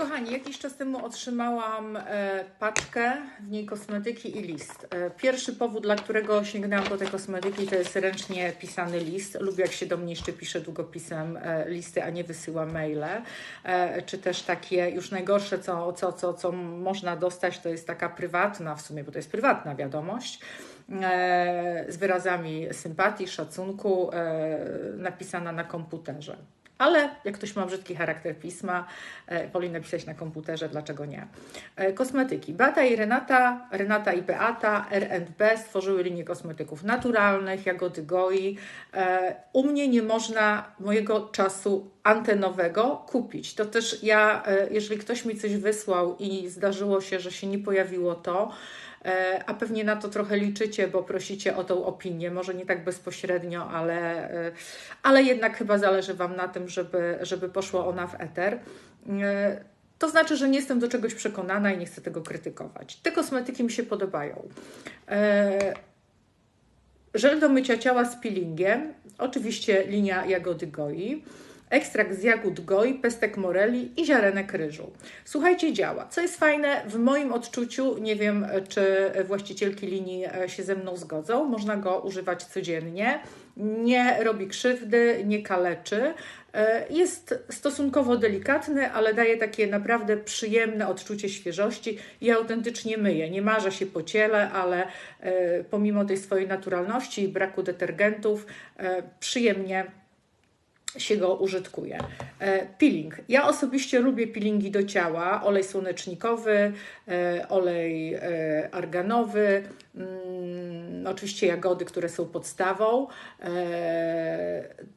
Kochani, jakiś czas temu otrzymałam e, paczkę, w niej kosmetyki i list. E, pierwszy powód, dla którego sięgnęłam po te kosmetyki, to jest ręcznie pisany list. Lubię, jak się do mnie jeszcze pisze długopisem e, listy, a nie wysyła maile. Czy też takie już najgorsze, co, co, co, co można dostać, to jest taka prywatna, w sumie, bo to jest prywatna wiadomość, z wyrazami sympatii, szacunku, napisana na komputerze. Ale jak ktoś ma brzydki charakter pisma, e, woli napisać na komputerze, dlaczego nie? E, Kosmetyki. Beata i Renata, Renata i Beata, R&B stworzyły linię kosmetyków naturalnych, jagody goi. E, U mnie nie można mojego czasu antenowego kupić. To też ja, e, jeżeli ktoś mi coś wysłał i zdarzyło się, że się nie pojawiło to, E, a pewnie na to trochę liczycie, bo prosicie o tą opinię, może nie tak bezpośrednio, ale, e, ale jednak chyba zależy Wam na tym, żeby, żeby poszła ona w eter. E, To znaczy, że nie jestem do czegoś przekonana i nie chcę tego krytykować. Te kosmetyki mi się podobają. E, Żel do mycia ciała z peelingiem, oczywiście linia jagody goi, ekstrakt z jagód goi, pestek moreli i ziarenek ryżu. Słuchajcie, działa. Co jest fajne, w moim odczuciu, nie wiem czy właścicielki linii e, się ze mną zgodzą, można go używać codziennie, nie robi krzywdy, nie kaleczy. E, Jest stosunkowo delikatny, ale daje takie naprawdę przyjemne odczucie świeżości i autentycznie myje. Nie marza się po ciele, ale e, pomimo tej swojej naturalności i braku detergentów, przyjemnie się go użytkuje. E, Peeling. Ja osobiście lubię peelingi do ciała. Olej słonecznikowy, e, olej e, arganowy, mm, oczywiście jagody, które są podstawą.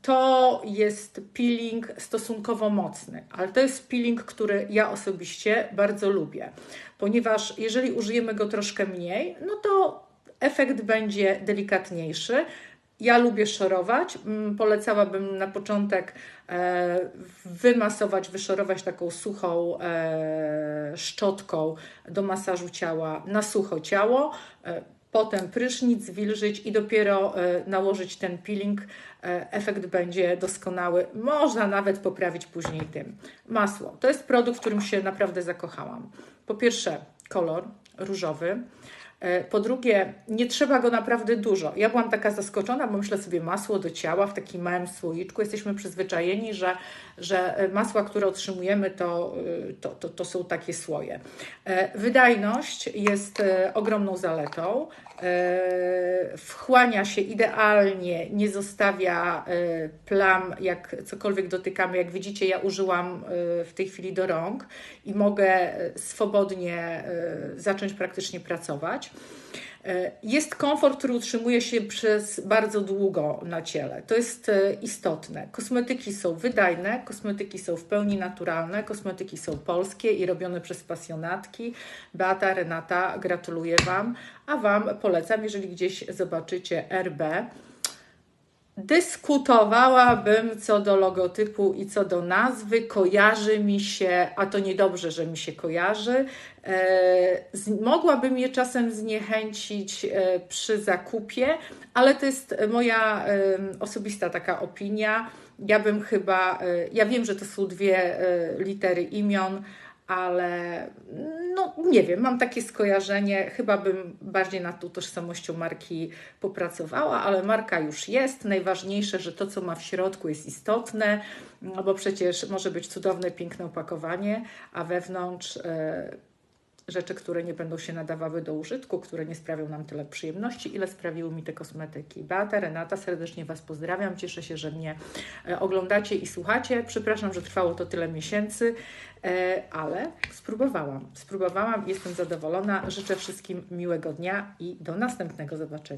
To jest peeling stosunkowo mocny, ale to jest peeling, który ja osobiście bardzo lubię, ponieważ jeżeli użyjemy go troszkę mniej, no to efekt będzie delikatniejszy. Ja lubię szorować. Mm, Polecałabym na początek e, wymasować, wyszorować taką suchą e, szczotką do masażu ciała na sucho ciało. E, potem prysznic, zwilżyć i dopiero nałożyć ten peeling. Efekt będzie doskonały. Można nawet poprawić później tym. Masło. To jest produkt, w którym się naprawdę zakochałam. Po pierwsze, kolor różowy. E, Po drugie, nie trzeba go naprawdę dużo. Ja byłam taka zaskoczona, bo myślę sobie masło do ciała w takim małym słoiczku. Jesteśmy przyzwyczajeni, że, że e, masła, które otrzymujemy, to, y, to, to, to są takie słoje. E, Wydajność jest e, ogromną zaletą. E, Wchłania się idealnie, nie zostawia e, plam, jak cokolwiek dotykamy. Jak widzicie, ja użyłam e, w tej chwili do rąk i mogę e, swobodnie e, zacząć praktycznie pracować. E, Jest komfort, który utrzymuje się przez bardzo długo na ciele. To jest e, istotne. Kosmetyki są wydajne, kosmetyki są w pełni naturalne, kosmetyki są polskie i robione przez pasjonatki. Beata, Renata, gratuluję Wam, a Wam polecam, jeżeli gdzieś zobaczycie RB. Dyskutowałabym co do logotypu i co do nazwy. Kojarzy mi się, a to niedobrze, że mi się kojarzy. E, mogłabym je czasem zniechęcić e, przy zakupie, ale to jest moja osobista taka opinia. Ja bym chyba, e, ja wiem, że to są dwie litery imion, ale no nie wiem, mam takie skojarzenie, chyba bym bardziej nad tą tożsamością marki popracowała, ale marka już jest. Najważniejsze, że to, co ma w środku, jest istotne, no bo przecież może być cudowne, piękne opakowanie, a wewnątrz e, rzeczy, które nie będą się nadawały do użytku, które nie sprawią nam tyle przyjemności, ile sprawiły mi te kosmetyki. Beata, Renata, serdecznie Was pozdrawiam. Cieszę się, że mnie e, oglądacie i słuchacie. Przepraszam, że trwało to tyle miesięcy, e, ale spróbowałam. Spróbowałam jestem zadowolona. Życzę wszystkim miłego dnia i do następnego zobaczenia.